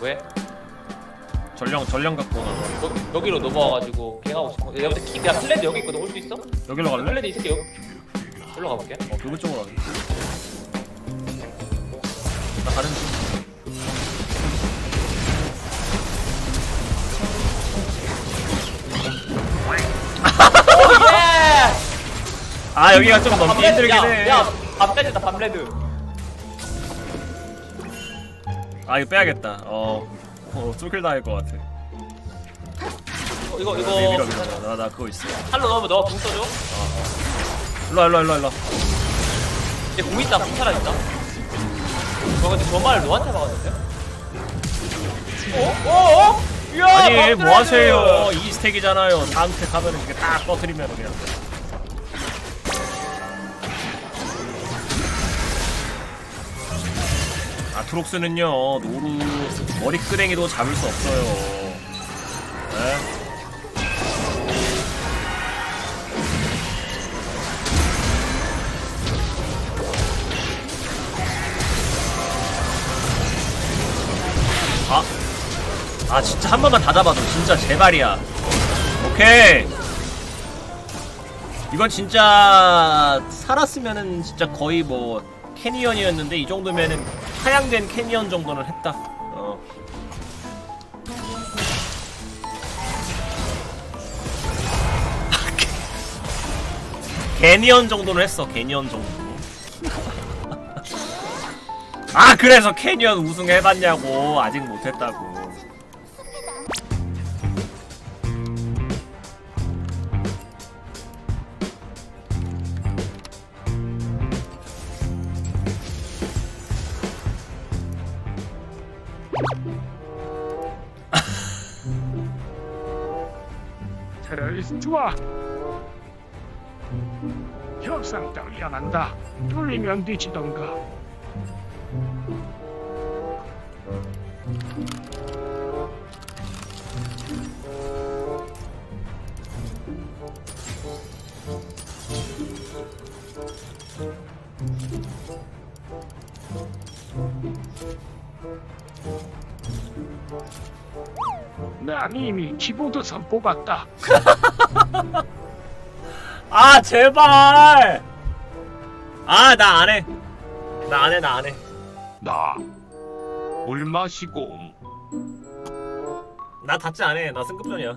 왜? 전령 전령 갖고 오나 여, 여기로 넘어와가지고 갱하고 싶어. 내가 볼때 키, 야 플레드 여기 있거든. 올 수 있어? 여기로 갈래? 이 새끼 여기. 여기로 가볼게. 어 그분 쪽으로 가게 나 가는 중 아 여기가 좀 넘기 밤레드, 힘들긴 야, 해. 야, 밤 때렸다 밤레드. 아 이거 빼야겠다. 어, 어 쏠킬 당할 것 같아. 이거 이거 내 밀어 이거 밀어. 나 나 그거 있어. 할로 넣으면 너가 궁 써줘. 일로 와, 일로 와, 일로 와, 일로. 와. 얘궁 있다. 궁 살아 있다. 저 근데 저 말을 너한테 막았는데? 어? 어? 어? 야, 아니 밤뭐 하세요? 이 스택이잖아요. 다음 스택 하면은 이렇게 딱 꺼트리면 그냥. 아트록스는요 노루 머리끄댕이도 잡을 수 없어요. 네? 아, 아 진짜 한 번만 다 잡아줘 진짜 제발이야 오케이 이건 진짜 살았으면은 진짜 거의 뭐 캐니언이었는데 이 정도면은 하향된 캐니언 정도는 했다. 어. 개니언 정도는 했어 개니언 정도. 아 그래서 캐니언 우승해봤냐고 아직 못했다고 테러리스트와 협상 한다. 뚫리면 뒤지던가. 난 이미 키보드 선 뽑았다. 아 제발! 아 나 안 해. 나 안 해 나 안 해. 나물 마시고. 나 닫지 안 해 나 승급전이야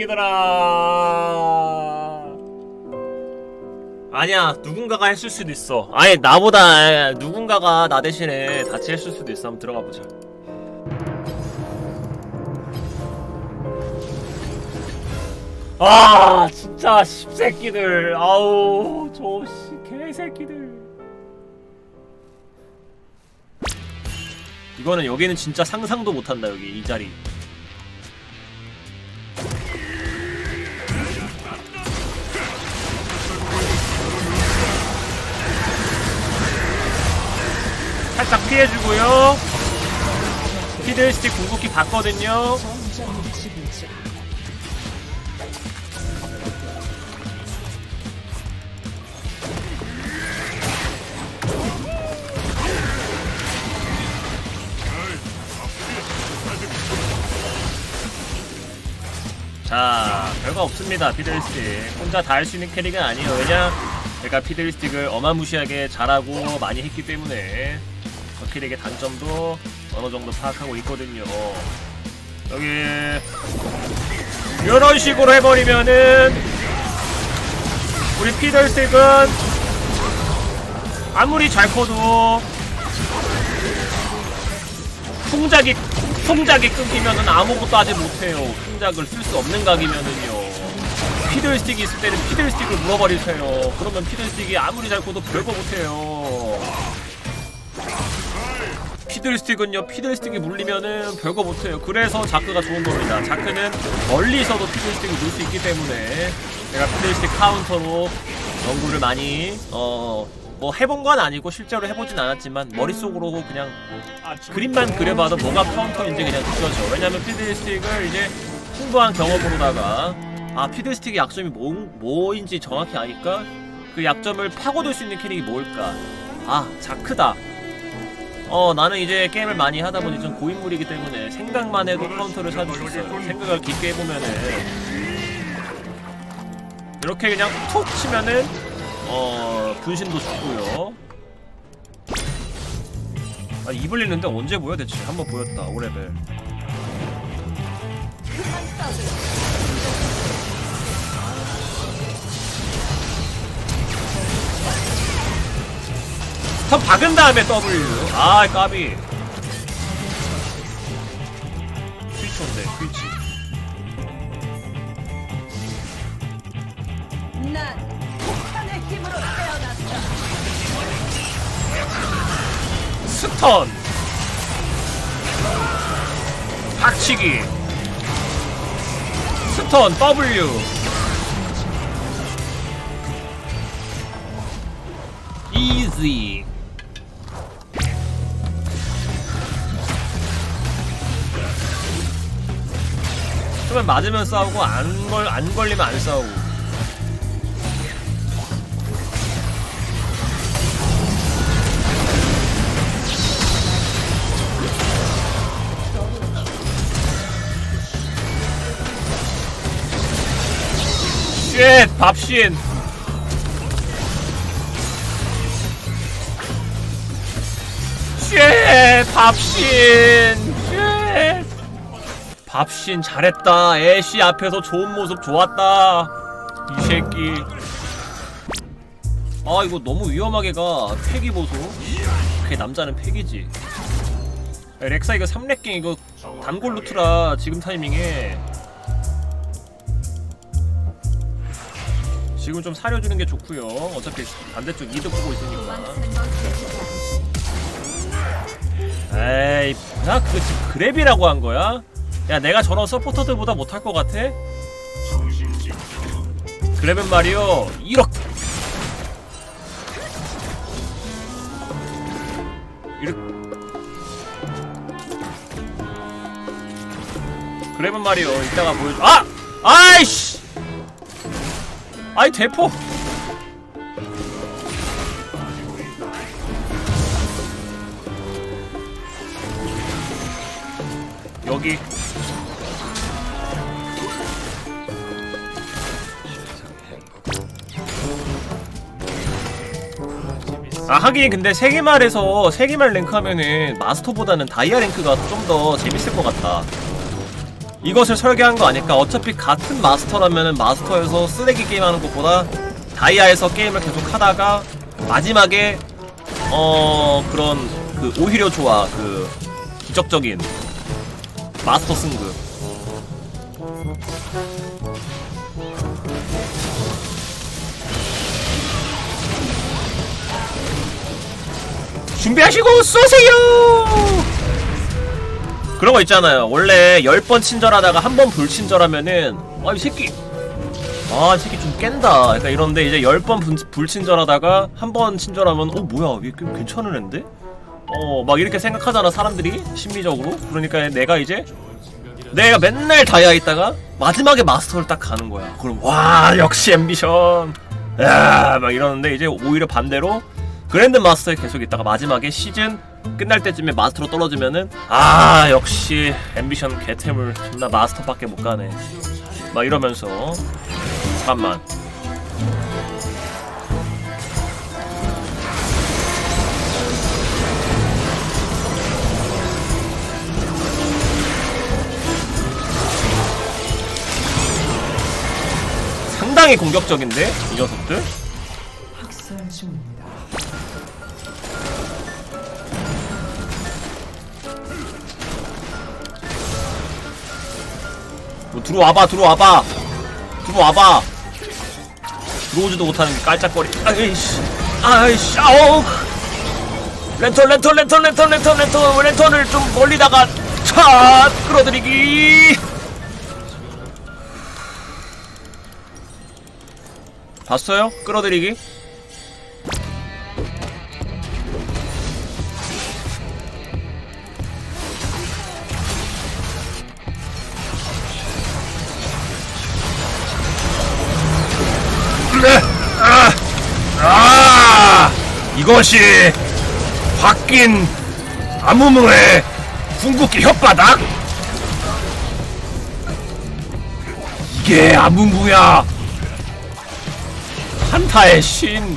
새끼들아. 아니야, 누군가가 했을 수도 있어. 아니, 나보다 누군가가 나 대신에 같이 했을 수도 있어. 한번 들어가 보자. 아, 진짜 십새끼들. 아우, 저 씨, 개새끼들. 이거는 여기는 진짜 상상도 못한다 여기 이 자리 살짝 피해주고요. 피드스틱 궁극기 봤거든요. 자 별거 없습니다 피드리스틱. 혼자 다 할 수 있는 캐릭은 아니에요. 왜냐? 제가 피드리스틱을 어마무시하게 잘하고 많이 했기 때문에 저 캐릭의 단점도 어느 정도 파악하고 있거든요 여기 이런 식으로 해버리면은 우리 피드리스틱은 아무리 잘 커도 풍작이 풍작이 끊기면은 아무것도 하지 못해요. 풍작을 쓸 수 없는 각이면은요. 피들스틱이 있을 때는 피들스틱을 물어버리세요. 그러면 피들스틱이 아무리 잘 커도 별거 못해요. 피들스틱은요 피들스틱이 물리면은 별거 못해요. 그래서 자크가 좋은 겁니다. 자크는 멀리서도 피들스틱을 넣을 수 있기 때문에 내가 피들스틱 카운터로 연구를 많이 어 뭐 해본 건 아니고 실제로 해보진 않았지만 머릿속으로 그냥 그림만 그려봐도 뭐가 카운터인지 그냥 느껴져. 왜냐면 피들스틱을 이제 풍부한 경험으로다가 아 피들스틱의 약점이 뭐, 뭐인지 정확히 아니까 그 약점을 파고들 수 있는 캐릭이 뭘까? 아 자크다 어 나는 이제 게임을 많이 하다 보니 좀 고인물이기 때문에 생각만 해도 카운터를 찾을 수 있어요. 생각을 깊게 해보면은. 이렇게 그냥 톡 치면은 어 분신도 죽고요. 아 이블리는데 언제 보여 대체? 한번 보였다 5레벨 턴 박은 다음에 W. 아 까비. 트위치 난 폭탄의 힘으로 태어났다. 스턴. 박치기. 스턴 W. 이지 그러면 맞으면 싸우고 안 걸 안 걸리면 안 싸우고. 쉣 밥신. 쉣 밥신. 쉣 밥신 잘했다. 애쉬 앞에서 좋은 모습 좋았다. 이 새끼. 아 이거 너무 위험하게 가. 팩이 보소. 그게 남자는 야, 렉사 이거 3렉갱 이거 단골 루트라 지금 타이밍에. 지금 좀 사려주는 게 좋고요. 어차피 반대쪽 이득 보고 있으니까. 에이 뭐야 그거 지금 그랩이라고 한 거야? 야 내가 저런 서포터들보다 못할 것 같아? 그랩은 말이요 이렇게 이렇게 그랩은 말이요 이따가 보여줘 아! 아이씨! 아이 대포 여기 아 하긴 근데 세계말에서 세계말 랭크 하면은 마스터보다는 다이아 랭크가 좀 더 재밌을 것 같다 이것을 설계한 거 아닐까? 어차피 같은 마스터라면은 마스터에서 쓰레기 게임 하는 것보다 다이아에서 게임을 계속 하다가 마지막에 어 그런 그 오히려 좋아. 그 기적적인 마스터 승급 준비하시고 쏘세요! 그런 거 있잖아요. 원래 10번 친절하다가 한 번 불친절하면은 아 이 새끼. 아 이 새끼 좀 깬다. 약간 이런데 이제 10번 불, 불친절하다가 한 번 친절하면 어 뭐야 얘꽤 괜찮은 앤데? 어 막 이렇게 생각하잖아 사람들이 심리적으로. 그러니까 내가 이제 내가 맨날 다이아 있다가 마지막에 마스터를 딱 가는 거야. 그럼 와 역시 앰비션. 야 막 이러는데 이제 오히려 반대로 그랜드 마스터에 계속 있다가 마지막에 시즌 끝날 때쯤에 마스터로 떨어지면은 아 역시 앰비션 개템을 존나 마스터밖에 못 가네. 막 이러면서. 잠깐만. 상당히 공격적인데 이 녀석들 뭐 들어와봐 들어와봐. 들어와봐. 들어오지도 못하는 깔짝거리. 아이씨. 아이씨 아우. 랜턴 랜턴 랜턴 랜턴 랜턴 랜턴. 랜턴을 좀 멀리다가 차 끌어들이기. 봤어요? 끌어들이기 이것이 바뀐 아무무의 궁극기 혓바닥? 이게 아무무야 한타의 신